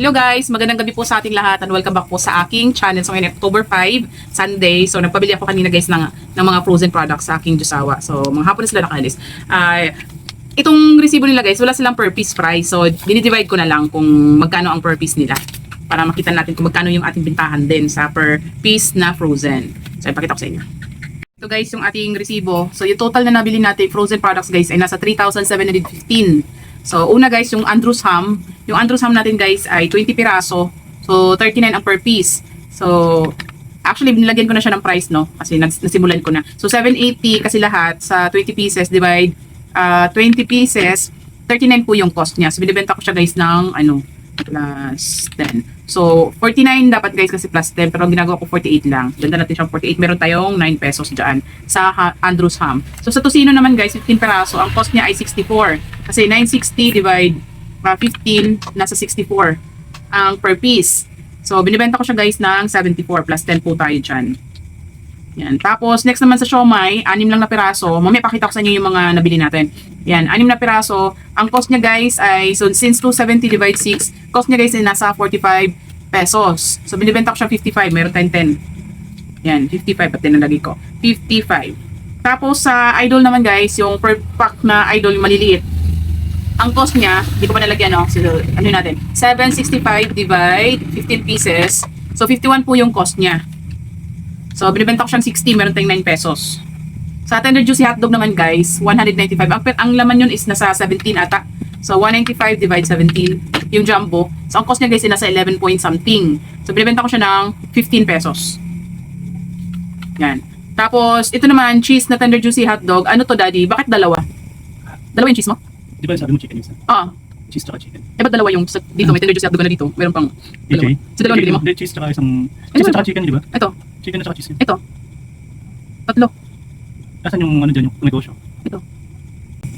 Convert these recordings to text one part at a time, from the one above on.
Hello guys, magandang gabi po sa ating lahat and welcome back po sa aking channel. So ngayon October 5, Sunday. So nagpabili ako kanina guys ng, ng mga frozen products sa aking Josawa. So mga hapon na sila nakaalis. Ay itong resibo nila guys, wala silang per piece price. So dinidivide ko na lang kung magkano ang per piece nila para makita natin kung magkano yung ating bintahan din sa per piece na frozen. So ipakita ko sa inyo. Ito guys yung ating resibo. So yung total na nabili natin frozen products guys ay nasa 3,715. So una guys yung Andrews Ham. Yung Andrews Ham natin guys ay 20 piraso. So 39 ang per piece. So actually binilagyan ko na siya ng price no kasi nas- nasimulan ko na. So 780 kasi lahat sa 20 pieces divide uh, 20 pieces 39 po yung cost niya. So binibenta ko siya guys ng ano plus 10. So, 49 dapat guys kasi plus 10 pero ang ginagawa ko 48 lang. Ganda natin siyang 48. Meron tayong 9 pesos dyan sa ha- Andrews Ham. So, sa Tosino naman guys, 15 peraso. Ang cost niya ay 64. Kasi 960 divide uh, 15, nasa 64 ang per piece. So, binibenta ko siya guys ng 74 plus 10 po tayo dyan. Yan. Tapos, next naman sa siomay, anim lang na piraso. Mamaya pakita ko sa inyo yung mga nabili natin. Yan, anim na piraso. Ang cost niya guys ay, so since 270 divide 6, cost niya guys ay nasa 45 pesos. So, binibenta ko siya 55. Meron tayong 10. Yan, 55 at tinalagay ko. 55. Tapos, sa idol naman guys, yung per pack na idol, yung maliliit. Ang cost niya, hindi ko pa nalagyan, no? So, ano natin? 765 divide 15 pieces. So, 51 po yung cost niya. So, binibenta ko siyang 60, meron tayong 9 pesos. Sa Tender Juicy Hotdog naman guys, 195. Ang, ang laman yun is nasa 17 ata. So, 195 divide 17, yung jumbo. So, ang cost niya guys nasa 11 point something. So, binibenta ko siya ng 15 pesos. Yan. Tapos, ito naman, cheese na Tender Juicy Hotdog. Ano to, daddy? Bakit dalawa? Dalawa yung cheese mo? Di ba sabi mo chicken isa? Oo. Cheese tsaka chicken. Eh, ba't dalawa yung sa, dito? May Tender Juicy Hotdog na dito. Meron pang dalawa. Okay. Sa dalawa nabili mo? Hindi, cheese tsaka isang... Ano Cheese tsaka chicken, di ba? Ito. Chicken at tsaka cheese. yun. Ito. Tatlo. Nasaan yung ano dyan, yung negosyo?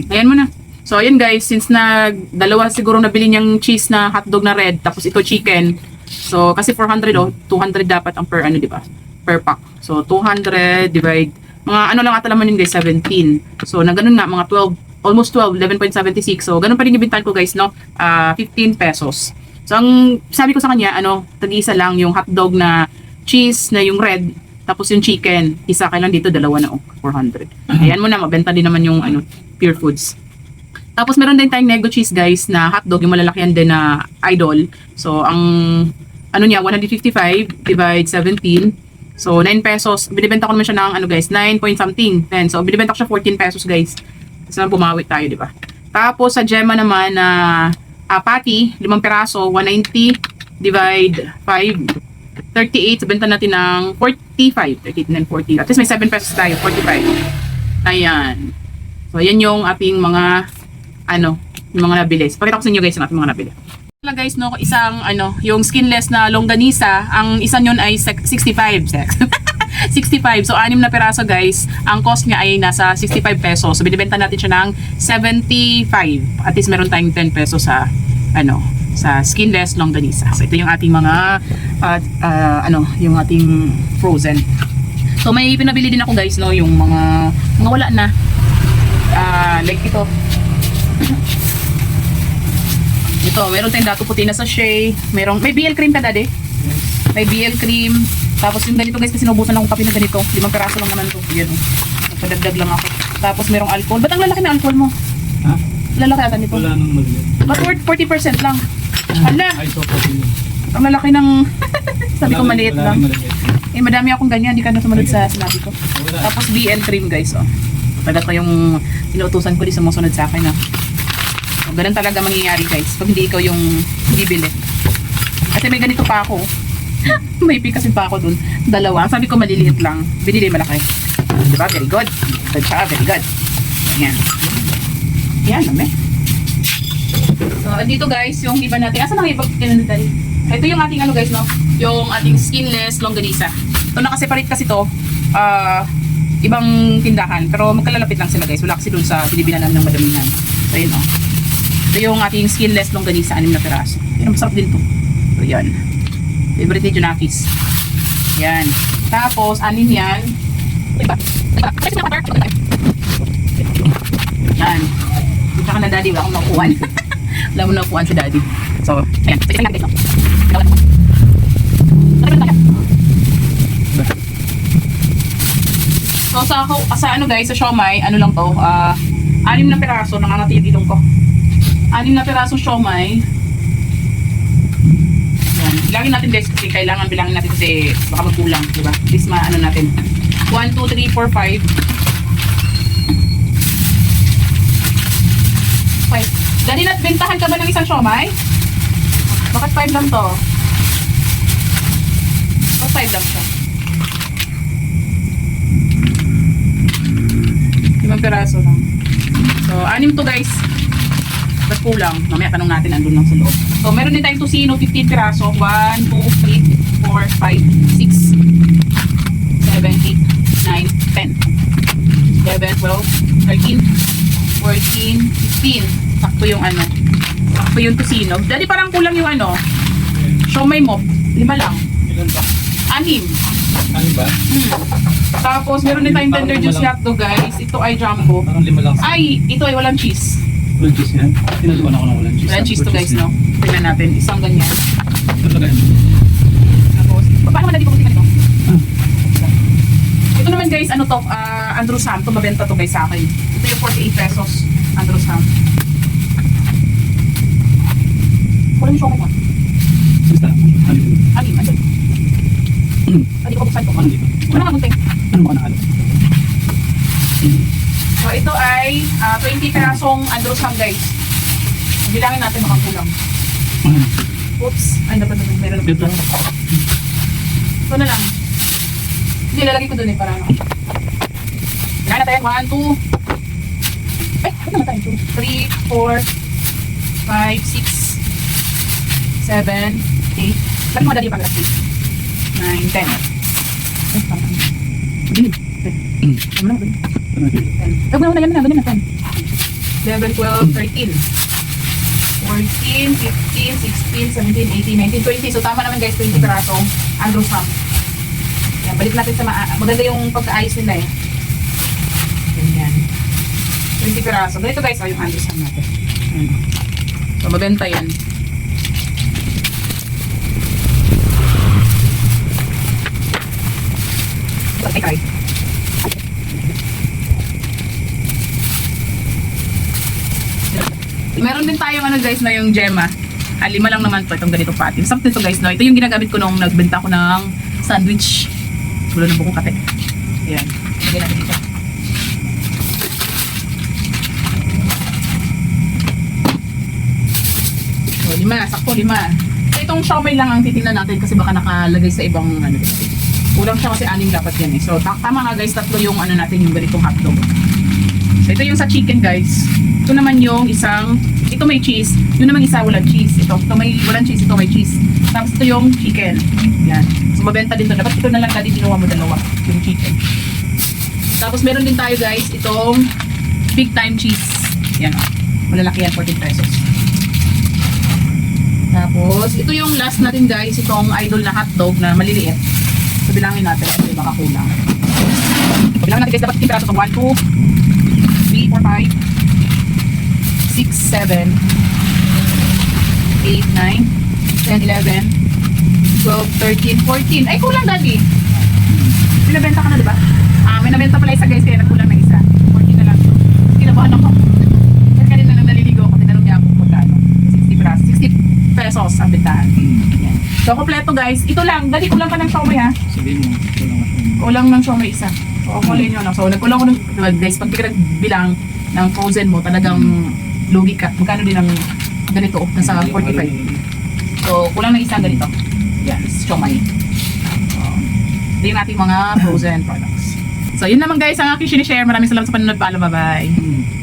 Ayan mo na. So, ayan guys, since na dalawa siguro nabili niyang cheese na hotdog na red, tapos ito chicken. So, kasi 400 oh, 200 dapat ang per ano, di ba? Per pack. So, 200 divide, mga ano lang ata naman yun guys, 17. So, na ganun nga, mga 12, almost 12, 11.76. So, ganun pa rin yung bintahan ko guys, no? Ah, 15 pesos. So, ang sabi ko sa kanya, ano, tag-isa lang yung hotdog na cheese na yung red, tapos yung chicken, isa kailan dito, dalawa na, oh, 400. Ayan mo na, mabenta din naman yung ano, pure foods. Tapos meron din tayong nego cheese guys na hotdog, yung malalakihan din na idol. So, ang ano niya, 155 divide 17. So, 9 pesos. Binibenta ko naman siya ng ano guys, 9 point something. 10. So, binibenta ko siya 14 pesos guys. Kasi naman bumawi tayo, di ba? Tapos sa Gemma naman na uh, patty, 5 peraso, 190 divide 5. 38, so benta natin ng 45. 38 and then 40. At least may 7 pesos tayo, 45. Ayan. So, ayan yung ating mga ano, yung mga nabili. So, pakita ko sa inyo guys yung ating mga nabili. Wala guys, no, isang ano, yung skinless na longganisa, ang isa nyon ay sec- 65 sex. 65. So, anim na peraso guys. Ang cost niya ay nasa 65 pesos. So, binibenta natin siya ng 75. At least meron tayong 10 pesos sa ano, sa skinless longganisa. So, ito yung ating mga uh, uh, ano, yung ating frozen. So, may pinabili din ako guys, no, yung mga mga wala na. Ah, like ito. Ito, meron tayong dato puti na sachet. Merong, may BL cream ka, daddy? May BL cream. Tapos yung ganito guys, kasi naubusan akong kape na ganito. Limang peraso lang naman to. Yan. Nagpadagdag lang ako. Tapos merong alcohol. Ba't ang lalaki na alcohol mo? Ha? Lalaki ata nito. Wala nang maliit. Worth 40% lang? Hala, Ay, so coffee. ang lalaki ng... Sabi ko maliit lang. Eh, madami akong ganyan. Hindi ka na sumunod sa sinabi ko. Tapos BL cream guys, oh. Talaga ko yung inuutusan ko di sumusunod sa akin, ah. So, ganun talaga mangyayari guys pag hindi ikaw yung bibili. Kasi may ganito pa ako. may pick kasi pa ako dun. Dalawa. Sabi ko maliliit lang. Binili malaki. Diba? Very good. Good siya. Very good. Ayan. Ayan, dami. So, dito guys, yung iba natin. Asa na kinunod tayo? Ito yung ating ano guys, no? Yung ating skinless longganisa. Ito nakaseparate kasi to. Ah, ibang tindahan. Pero magkalalapit lang sila guys. Wala kasi dun sa binibilan namin ng madamihan. So, yun oh. Ito yung ating skinless longganisa, anim na peraso. Yan, masarap din to. So, yan. Favorite ni Junakis. Yan. Tapos, anim yan. Iba. Iba. Yan. Tsaka na daddy, wala akong nakuhan. wala mo nakuhan si daddy. So, ayan. So, isa natin guys, no? Na na tayo. So, sa, sa ano guys, sa siomay, ano lang to, ah, anim na piraso, nangangati yung ilong ko. Anim na piraso siomay. Yan. Bilangin natin guys kasi kailangan bilangin natin kasi baka magkulang, di ba? At least ma-ano natin. 1, 2, 3, 4, 5. 5. Dali na, bentahan ka ba ng isang siomay? Bakit 5 lang to? Bakit 5 lang siya? Limang piraso lang. So, anim to guys. Ba't kulang? Mamaya tanong natin, andun lang sa loob. So, meron din tayong tusino, 15 piraso. 1, 2, 3, 4, 5, 6, 7, 8, 9, 10, 11, 12, 13, 14, 15. Sakto yung ano. Sakto yung tusino. Dali parang kulang yung ano. Siomay mo. Lima lang. Ilan ba? Anim. Ano ba? Hmm. Tapos, meron din tayong tender juice hotdog guys. Ito ay jumbo. Parang lima lang. Ay, ito ay walang cheese. Walang cheese yan. Tinaluan ako ng walang cheese. Walang cheese to guys, no? Tingnan natin. Isang ganyan. Talaga yan. Tapos, paano man natin pupunting ito? Ah. Ito naman guys, ano to, ah, Andrew Sam, to mabenta to guys sa akin. Ito yung 48 pesos, Andrew Sam. Kulang yung show mo. Basta. Yun? Alim, andun. Hindi ko buksan to. Ano dito? Wala nga gunting. Ano ba nakalo? So ito ay ah, 20 perasong Andrew Sam guys. Bilangin natin makakulang. Ano? Oops, ay dapat naman meron na Dito. Ito na lang. Hindi, lalagay ko dun eh, para ano. Kaya na tayo, 1, 2. Eh, ano naman tayo? 3, 4, 5, 6, 7, 8. Lagi mo dali yung pag 9, 10. Eh, parang Mm. ano na? 10. Eh, ganun na, ganun na, ganun na, 10. 11, 12, 13. 14, 15, 16, 17, 18, 19, 20. So tama naman guys, 20 perasong Andrew Sam. Yan, balik natin sa ma- maganda yung pagkaayos nila eh. Ganyan. 20 peraso. Ganito guys, oh, yung Andrew Sam natin. Ayan. So mabenta yan. Ay, try. Meron din tayong ano guys na yung Gemma. Ah, lima lang naman to itong ganito patin. Sakto ito guys no. Ito yung ginagamit ko nung nagbenta ko ng sandwich. Gulo ng bukong kape. Ayan. Lagyan natin dito. So, lima. Sakto, lima. So, itong siomay lang ang titingnan natin kasi baka nakalagay sa ibang ano dito. Kulang siya kasi anim dapat yan eh. So, ta- tama nga guys, tatlo yung ano natin yung ganitong hotdog. So, ito yung sa chicken guys. Ito naman yung isang, ito may cheese. Yun naman isa walang cheese. Ito, ito may walang cheese, ito may cheese. Tapos ito yung chicken. Yan. So, mabenta din to. Dapat ito na lang dati ginawa mo dalawa. Yung chicken. Tapos meron din tayo guys, itong big time cheese. Yan o. Malalaki yan, 14 pesos. Tapos, ito yung last natin guys, itong idol na hotdog na maliliit. So, bilangin natin kasi baka kulang. So, bilangin natin guys, dapat 15 pesos. So, 1, 2, 3, 4, 5, 6, 7, 8, 9, 10, 11, 12, 13, 14. Ay, kulang daddy. Binabenta ka na, di ba? Ah, may nabenta pala isa guys, kaya nagkulang na isa. 14 na lang. Kinabahan ako. Kasi kanina nang naliligo ako, tinanong niya ako kung magkano. 60 pesos. 60 pesos ang bentahan. Yan. So, kompleto guys. Ito lang. Dali, kulang ka ng siomay ha. Sabihin mo. Nga siya. Kulang ng siomay isa. So, kulin nyo lang. So, nagkulang ko ng, diba, guys, pag bilang ng frozen mo, talagang lugi ka. Magkano din ang ganito? Nasa 45. So, kulang ng isang ganito. Yan, siomay. Ito yung ating mga frozen products. So, yun naman guys, ang aking sinishare. Maraming salamat sa panonood. Paalam, bye-bye. Hmm.